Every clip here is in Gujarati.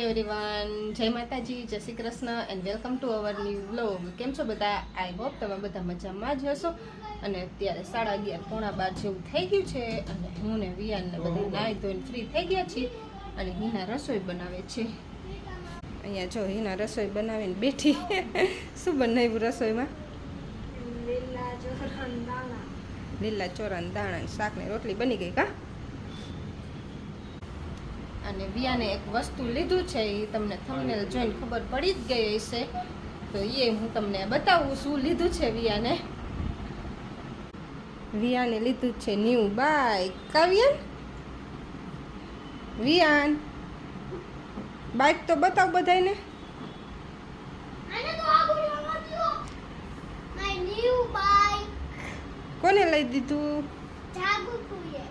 એવરીવન જય માતાજી જય Shri Krishna and welcome to our new vlog કેમ છો બધા? આઈ હોપ તમે બધા મજામાં જ હશો. અને અત્યારે સાડા અગિયાર પોણા બાર જેવું થઈ ગયું છે. અને હું ને વિયાન ને બધા નાહી ધોઈને ફ્રી થઈ ગયા છીએ. અને હિના રસોઈ બનાવે છે. અહીંયા જો હિના રસોઈ બનાવીને બેઠી. શું બનાવ્યું રસોઈમાં? લીલા દાણા. લીલા ચોરાન દાણા શાક ને રોટલી બની ગઈ કા? અને વિયાને એક વસ્તુ લીધું છે એ તમને થંબનેલ જોઈને ખબર પડી જ ગઈ હશે. તો એ હું તમને બતાવું શું લીધું છે વિયાને. વિયાને લીધું છે new bike Kavyan. Viyaan bike તો બતાવ બધાને કોને લઈ દીધું?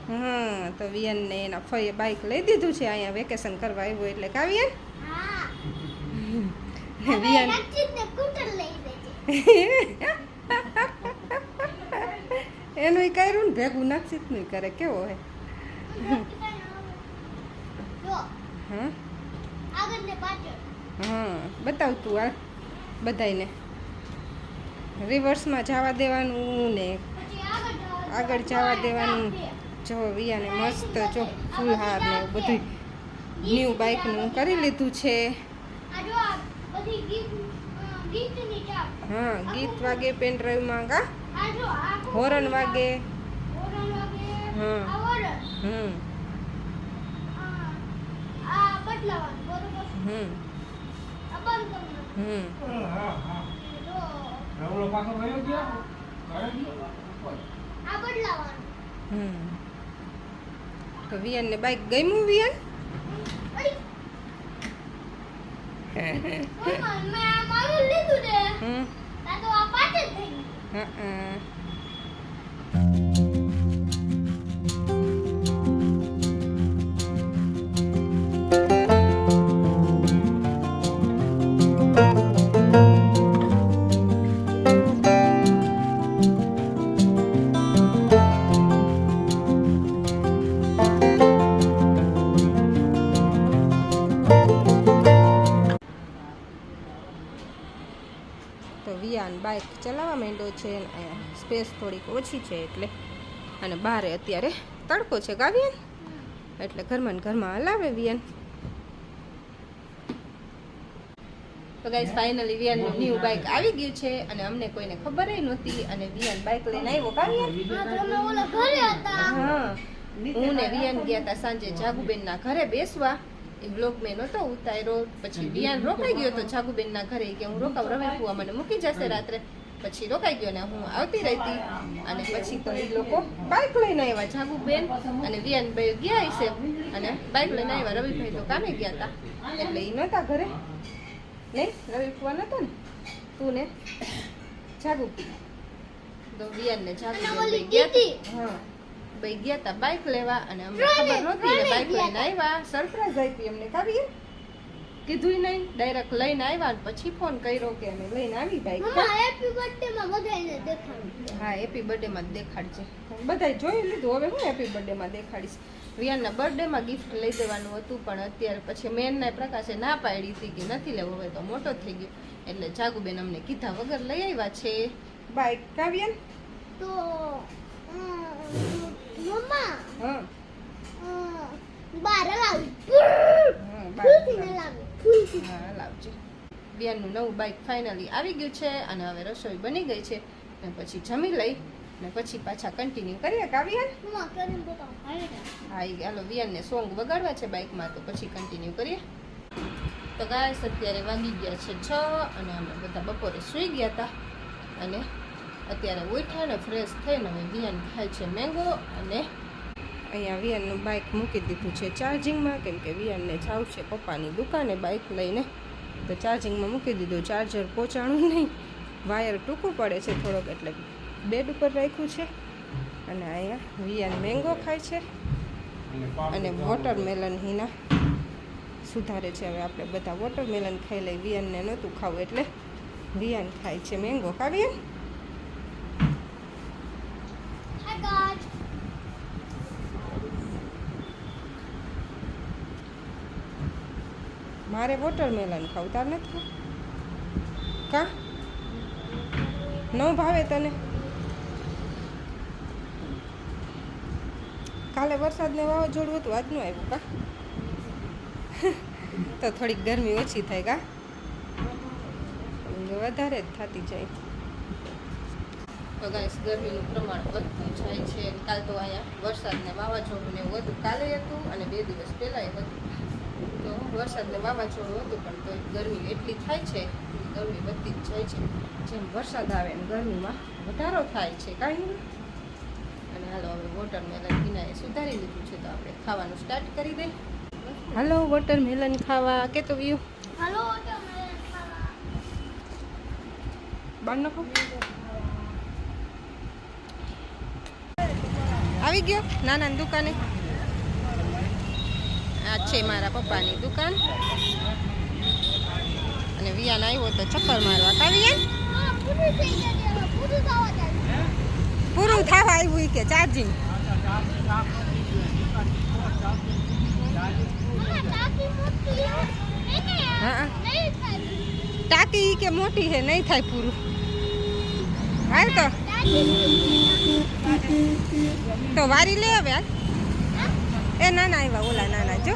હા તો વિયનને એના ફઈએ બાઇક લઈ દીધું છે અહીંયા વેકેશન કરવા આવ્યો એટલે કાવ્યન વિયાન? એનું કર્યું ને ભેગું નક્ષિતનું કરે કેવો હા? હા? બતાવ તું આ બધાયને. રિવર્સમાં જવા દેવાનું ને આગળ જવા દેવાનું. જો વિયાને મસ્ત જો ફૂલહાર ને એવું બધું ન્યૂ બાઇકનું કરી લીધું છે. હા, ગીત વાગે પેન ડ્રાઈવમાં કા હોરન વાગે. હા. હમ. હમ. હમ. હમ હમ. તો વિયનને બાઈક ગમ્યું વિયન ને હમ. હા છે સ્પેસ થોડીક ઓછી છે એટલે. અને બારે અત્યારે તડકો છે ગાવીએ એટલે ઘરમાં ને ઘરમાં હલાવે વિયન. તો ગાઈસ ફાઇનલી વિયાનનું ન્યુ બાઇક આવી ગયું છે અને અમને કોઈને ખબર નહોતી અને વિયાન બાઇક લઈને આવ્યો કાવ્યન હા હા ને વિયાન ગયા હતા સાંજે જાગુબેનના ઘરે બેસવા. એ બ્લોગ મેં નહોતો ઉતાર્યો. પછી વિયાન રોકાઈ ગયો તો જાગુબેનના ઘરે કે હું રોકાવ રવે ફુવા મને મૂકી જશે રાત્રે. પછી રોકાઈ ગયો ને હું આવતી રહેતી. અને પછી તો એ લોકો બાઇક લઈને આવ્યા જાગુબેન અને વિયાનભાઈ ગયા હશે. અને બાઇક લઈને આવ્યા રવિભાઈ તો કામે ગયા હતા એટલે એ નહોતા ઘરે. નહીં રવિ ફુવા નહોતા ને, તું ને જાગુ તો વિયાન ને જાગુ ગયા. હા ભાઈ ગયા હતા બાઇક લેવા અને અમને ખબર નહોતી ને બાઇક લઈને આવ્યા. સરપ્રાઈઝ આપી અમને. કાવી કીધું નહીં. ડાયરેક્ટ લઈને આવ્યા અને પછી ફોન કર્યો કે અમે લઈને આવી ભાઈ મમ્મા હેપી બર્થડે માં બધાને દેખાડ હા હેપી બર્થડે માં જ દેખાડજે. બધાય જોઈ લીધું. હવે હું હેપી બર્થડે માં દેખાડીશ. રિયાના બર્થડે માં ગિફ્ટ લઈ દેવાનું હતું પણ અત્યારે પછી મેન ના પ્રકાશે ના પાડી હતી કે નથી લેવો હવે તો મોટો થઈ ગયો. એટલે જાગુબેન અમને કીધા વગર લઈ આવ્યા છે. બાઈક કાવ્યન? તો મમ્મા હા. બાર લાવી હા ફૂલથી લાવી હા લાવજો. બિયાનનું નવું બાઇક ફાઇનલી આવી ગયું છે અને હવે રસોઈ બની ગઈ છે. ને પછી જમી લઈ ને પછી પાછા કન્ટિન્યુ કરીએ કાવ્યાન હા હાલો વિયાનને સોંગ વગાડવા છે બાઇકમાં તો પછી કન્ટિન્યુ કરીએ. તો ગાયસ અત્યારે વાગી ગયા છે છ અને અમે બધા બપોરે સૂઈ ગયા હતા અને અત્યારે ઉઠ્યા ને ફ્રેશ થઈને હવે વિયાન ખાય છે મેંગો અને અહીંયા વિયાનનું બાઇક મૂકી દીધું છે ચાર્જિંગમાં, કેમ કે વિયાનને જાવ છે પપ્પાની દુકાને બાઇક લઈને. તો ચાર્જિંગમાં મૂકી દીધું, ચાર્જર પહોંચાણું નહીં, વાયર ટૂંકું પડે છે થોડોક, એટલે બેડ ઉપર રાખ્યું છે. અને અહીંયા વિયાન મેંગો ખાય છે. અને વોટરમેલન હિના સુધારે છે. હવે આપણે બધા વોટરમેલન ખાઈ લઈ વિયનને નહોતું ખાવું એટલે વિયન ખાય છે મેંગો. ખાવીએ હાય ગાઈસ મારે વોટરમેલન ખાવું તાર નથી કા? ન ભાવે તને? કાલે વરસાદને વાવાઝોડું હતું, આજનું આવ્યું, કા? તો થોડીક ગરમી ઓછી થાય, કા? વધારે જ થતી જાય. તો ગાઈસ ગરમીનું પ્રમાણ વધતું જાય છે. કાલ તો અહીંયા વરસાદને વાવાઝોડું ને એવું હતું. કાલે હતું અને બે દિવસ પહેલાંય હતું. તો વરસાદને વાવાઝોડું હતું પણ તો ગરમી એટલી થાય છે ગરમી વધતી જ જાય છે. જેમ વરસાદ આવે એમ ગરમીમાં વધારો થાય છે કાંઈ અને હાલો હવે વોટરમેલન પીનાએ સુધારી લીધું છે તો આપણે ખાવાનું સ્ટાર્ટ કરી દઈએ હાલો વોટરમેલન ખાવા. કે તો વ્યૂ? હલો બાર નાખો. આવી ગયો નાના દુકાને. આ છે મારા પપ્પાની દુકાન. અને વિયાન આવ્યો તો ચક્કર મારવા. કાવી પૂરું થવા આવ્યું કે ચાર્જિંગ. ટાંકી કે મોટી હે, નહીં થાય પૂરું. હાલ તો. તો વારી લે હવે એ ના ના આવ્યા ઓલા નાના, જો.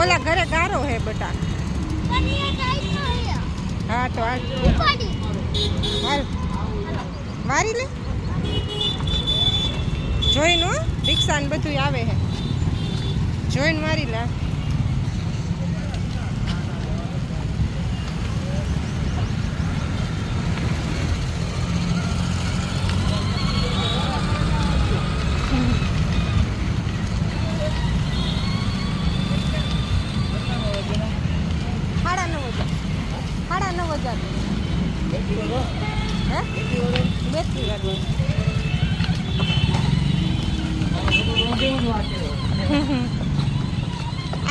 ઓલા ઘરે ગારો હે બટા. હે, તો હાલ. મારી લે. જોઈને રિક્ષા ને બધું આવે હે. જોઈને મારી લે સાડા નવ હજાર સાડા નવ હજાર હે બેટરી વાળું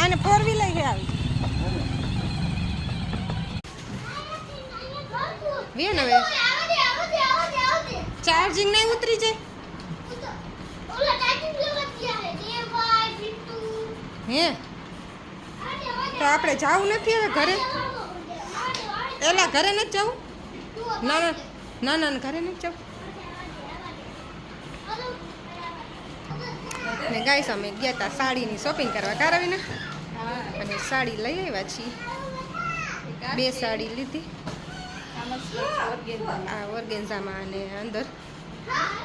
આને ફોર વ્હીલર છે આવી. વેન હવે? ચાર્જિંગ નહીં ઉતરી જાય? હે? તો આપણે જવું નથી હવે ઘરે? એલા, ઘરે નથી જવું? ના ના. ના ના ઘરે નહીં જવું ને ગાઈસ અમે ગયા હતા સાડીની શોપિંગ કરવા. કારવીને અને સાડી લઈ આવ્યા છીએ. બે સાડી લીધી. આ ઓર્ગેન્ઝામાં અને અંદર.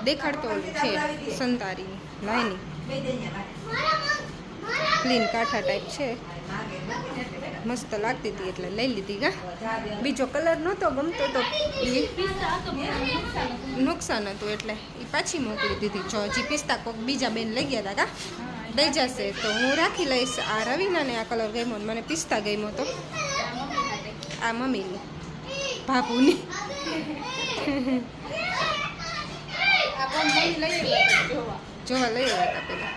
દેખાડતો છે સંતારી લાઈની ક્લીન કાંઠા ટાઈપ છે. મસ્ત લાગતી હતી એટલે લઈ લીધી ગા બીજો કલર નહોતો ગમતો તો એ નુકસાન હતું એટલે એ પાછી મોકલી દીધી. જો હજી પિસ્તા કોક બીજા બેન લઈ ગયા હતા કા દઈ જશે તો હું રાખી લઈશ. આ રવિનાને આ કલર ગમ્યો મને પિસ્તા ગમ્યો તો. આ મમ્મીની. ભાભુની. જોવા લઈ આવ્યા હતા પેલા.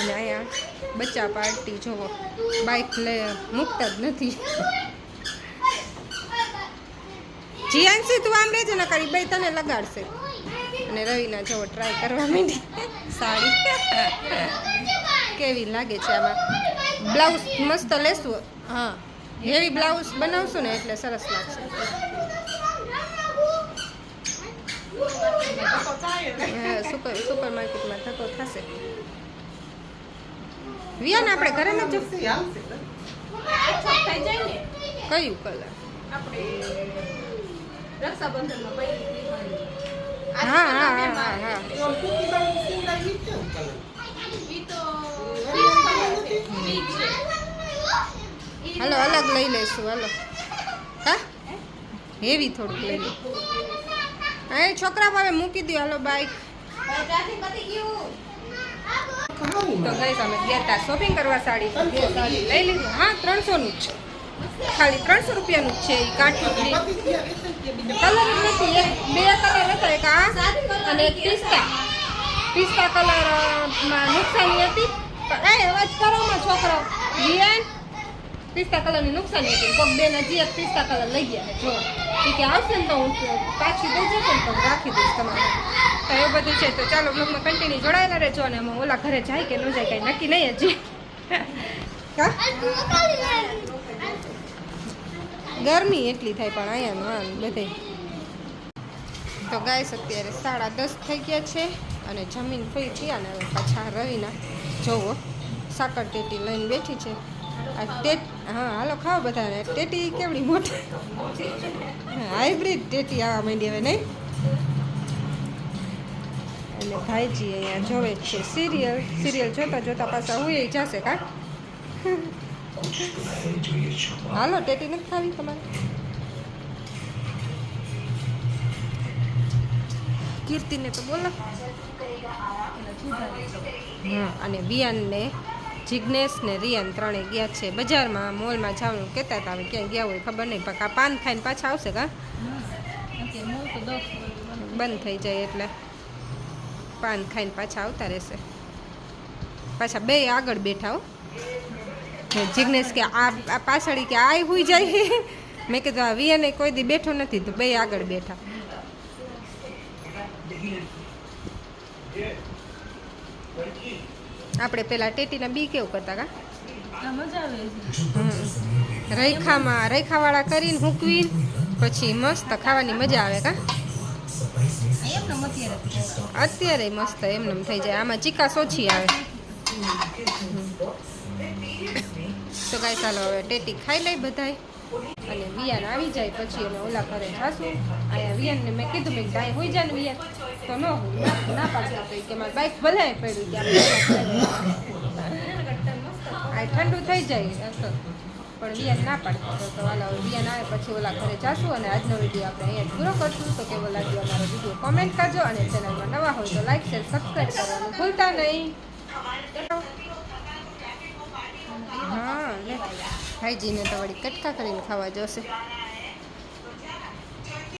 અને અહીંયા બચ્ચા પાર્ટી જોવો. બાઇક લે, મૂકતા જ નથી. જીયાંશી તું આમ રહેજે ને કરી બે તને લગાડશે. અને રવિના જવો ટ્રાય કરવા માંડી. સાડી. કેવી લાગે છે આમાં? બ્લાઉઝ મસ્ત લેશું. હા. હેવી બ્લાઉઝ બનાવશું ને એટલે સરસ લાગશે. સુપર સુપર માર્કેટમાં થતો થશે. વિયાન આપણે ઘરે ન જવું. કયું કલર હા હા હા હા. હા હાલો અલગ લઈ લઈશું હાલો. હા? હેવી થોડુંક લઈ લે. હા એ છોકરા ભાવે મૂકી દો હાલો બાઈક તો ગઈ અમે ગયા હતા શોપિંગ કરવા સાડી. બે સાડી. લઈ લીધું. હા ત્રણસોનું જ. છે ખાલી ત્રણસો રૂપિયાનું જ છે એ કાઠી કલર જ નથી. એક બે કલર હતા એક આ અને એક પિસ્તા. પિસ્તા કલરમાં નુકસાની હતી. એ અવાજ કરોમાં છોકરો. વિયાન પિસ્તા કલરની નુકસાની હતી. કોક બેન હજી એક પિસ્તા કલર લઈ ગયા જો. કે આવશે ને તો હું પાછી દઈ જશે ને તો રાખી દઈશ તમારે. તો એવું બધું છે. તો ચાલો બ્લોગમાં કન્ટિન્યુ જોડાયેલા રહેજો અને અમે ઓલા ઘરે જાય કે ન જાય કાંઈ નક્કી નહીં હજી. ગરમી એટલી થાય પણ અહીંયા બધે. તો ગાઈસ, અત્યારે સાડા દસ થઈ ગયા છે અને જમીન ફ્રી થયા ને પાછા રવિના. જોવો, સાકર ટેટી લઈને બેઠી છે. આ ટેટ, હા, હાલો ખાઓ બધાને. ટેટી કેવડી મોટી? હાઇબ્રિડ ટેટી આવવા માંડી હવે નહીં? અને ભાઈજી અહીંયા જોવે જ છે સિરિયલ. સિરિયલ જોતા જોતા પાછા હું જશે કા? હાલો, ટેટી નથી ખાવી તમારે? કીર્તિને તો બોલો. હા, અને વિયાન ને જિજ્ઞેશ ને રિયાન ત્રણે ગયા છે બજારમાં. મોલમાં જવાનું કહેતા હતા ક્યાંય ગયા હોય ખબર નહીં, પણ પાન ખાઈને પાછા આવશે કા? બંધ થઈ જાય એટલે. પાન ખાઈને પાછા આવતા રહેશે. પાછા બે આગળ બેઠા હો. ને કે આ આ પાછળ કે આ હુઈ જાય. મેં કીધું આ વિયાને કોઈ દી બેઠો નથી. તો બે આગળ બેઠા. આપણે પેલા ટેટીના બી કેવું કરતા કા? રેખામાં રેખાવાળા કરીને મૂકવી પછી મસ્ત ખાવાની મજા આવે કા? અત્યારે મસ્ત એમને થઈ જાય. આમાં ચીકાશ ઓછી આવે. તો ગાય ચાલો હવે ટેટી ખાઈ લઈ બધાય. અને વિયાન આવી જાય, પછી એને ઓલા ઘરે જાશું. અહીંયા વિયાનને મેં કીધું મેં ભાઈ, હોઈ જાય ને વિયાન. તો ન ના- પાડતા તો કે મારે બાઈક ભલે પડ્યું ત્યાં આ ઠંડુ થઈ જાય પણ વિયાન ના પાડતો હતો. તો હાલો વિયાન આવે, પછી ઓલા ઘરે જશું અને આજનો વીડિયો આપણે અહીંયા પૂરો કરશું. તો કેવો લાગ્યો અમારો વીડિયો કોમેન્ટ કરજો અને ચેનલમાં નવા હોય તો લાઈક શેર સબસ્ક્રાઈબ કરવાનું ભૂલતા નહીં. હા ભાઈજીને તો વળી કટકા કરીને ખાવા જોશે.